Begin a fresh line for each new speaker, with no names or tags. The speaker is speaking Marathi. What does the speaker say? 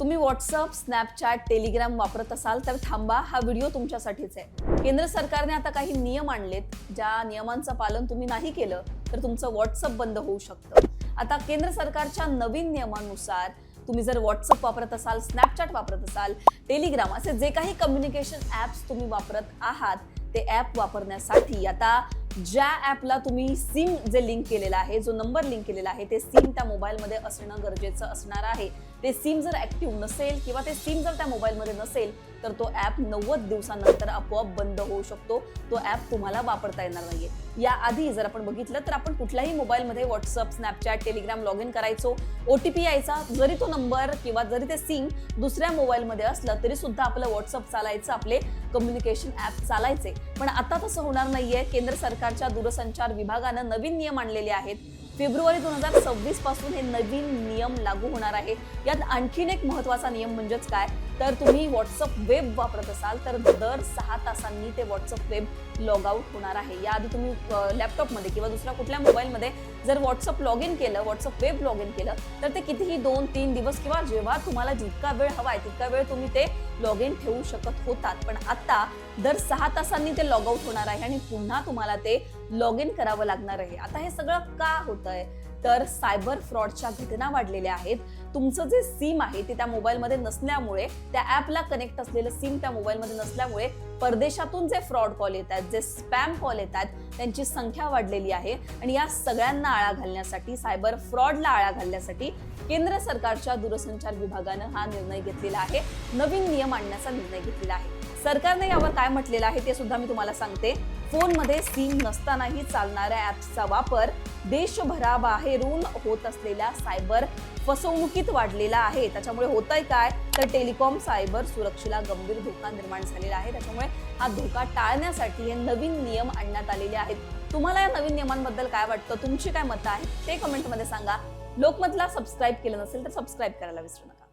तुम्ही व्हॉट्सअप स्नॅपचॅट टेलिग्राम वापरत असाल तर थांबा हा व्हिडिओ तुमच्यासाठीच आहे. केंद्र सरकारने आता काही नियम आणलेत ज्या नियमांचं पालन तुम्ही नाही केलं तर तुमचं व्हॉट्सअप बंद होऊ शकतं. आता केंद्र सरकारच्या नवीन नियमानुसार तुम्ही जर व्हॉट्सअप वापरत असाल स्नॅपचॅट वापरत असाल टेलिग्राम असे जे काही कम्युनिकेशन ॲप्स तुम्ही वापरत आहात ते ॲप वापरण्यासाठी आता ज्या ॲपला तुम्ही सिम जे लिंक केलेलं आहे जो नंबर लिंक केलेला आहे ते सिम त्या मोबाईलमध्ये असणं गरजेचं असणार आहे. ते सिम जर ॲक्टिव्ह नसेल किंवा ते सिम जर त्या मोबाईलमध्ये नसेल तर तो ॲप नव्वद दिवसानंतर आपोआप बंद होऊ शकतो. तो ॲप तुम्हाला वापरता येणार नाहीये. याआधी जर आपण बघितलं तर आपण कुठल्याही मोबाईलमध्ये WhatsApp Snapchat Telegram log in करायचो. ओ टी पी यायचा. जरी तो नंबर किंवा जरी ते सिम दुसऱ्या मोबाईलमध्ये असलं तरी सुद्धा आपलं व्हॉट्सअप चालायचं आपले कम्युनिकेशन ॲप चालायचे. पण आता तसं होणार नाहीये. केंद्र सरकारच्या दूरसंचार विभागानं नवीन नियम आणलेले आहेत. फेब्रुवारी दोन हजार सव्वीसपासून हे नवीन नियम लागू होणार आहे. यात आणखीन एक महत्त्वाचा नियम म्हणजेच काय? तर तुम्ही व्हॉट्सअप वेब वापरत असाल तर दर सहा तासांनी ते व्हॉट्सअप वेब लॉग आउट होणार आहे. याआधी तुम्ही लॅपटॉपमध्ये किंवा दुसऱ्या कुठल्या मोबाईलमध्ये जर व्हॉट्सअप लॉग इन केलं व्हॉट्सअप वेब लॉग इन केलं तर ते कितीही दोन तीन दिवस किंवा जेव्हा तुम्हाला जितका वेळ हवा आहे तितका वेळ तुम्ही ते लॉग इन ठेवू शकत होतात. पण आता दर सहा तासांनी ते लॉग आउट होणार आहे आणि पुन्हा तुम्हाला ते लॉग इन करावं लागणार आहे. आता हे सगळं का होत आहे तर सायबर फ्रॉडच्या घटना वाढलेल्या आहेत. तुमचं जे सिम आहे ते त्या मोबाईलमध्ये नसल्यामुळे त्या ॲपला कनेक्ट असलेलं सिम त्या मोबाईलमध्ये नसल्यामुळे परदेशातून जे फ्रॉड कॉल येत आहेत जे स्पॅम कॉल येत आहेत त्यांची संख्या वाढलेली आहे. आणि या सगळ्यांना आळा घालण्यासाठी सायबर फ्रॉडला आळा घालण्यासाठी केंद्र सरकारच्या दूरसंचार विभागानं हा निर्णय घेतलेला आहे. नवीन नियम आणण्याचा निर्णय घेतलेला आहे. सरकारने यावर काय म्हटलेलं आहे ते सुद्धा मी तुम्हाला सांगते. फोनमध्ये सिम नसतानाही चालणाऱ्या ॲप्सचा वापर देशभराबाहेरून होत असलेल्या सायबर फसवणुकीत वाढलेला आहे. त्याच्यामुळे होत आहे काय? तर टेलिकॉम सायबर सुरक्षेला गंभीर धोका निर्माण झालेला आहे. त्याच्यामुळे हा धोका टाळण्यासाठी हे नवीन नियम आणण्यात आलेले आहेत. तुम्हाला या नवीन नियमांबद्दल काय वाटतं? तुमची काय मतं आहेत? ते कमेंटमध्ये सांगा. लोकमतला सबस्क्राईब केलं नसेल तर सबस्क्राईब करायला विसरू नका.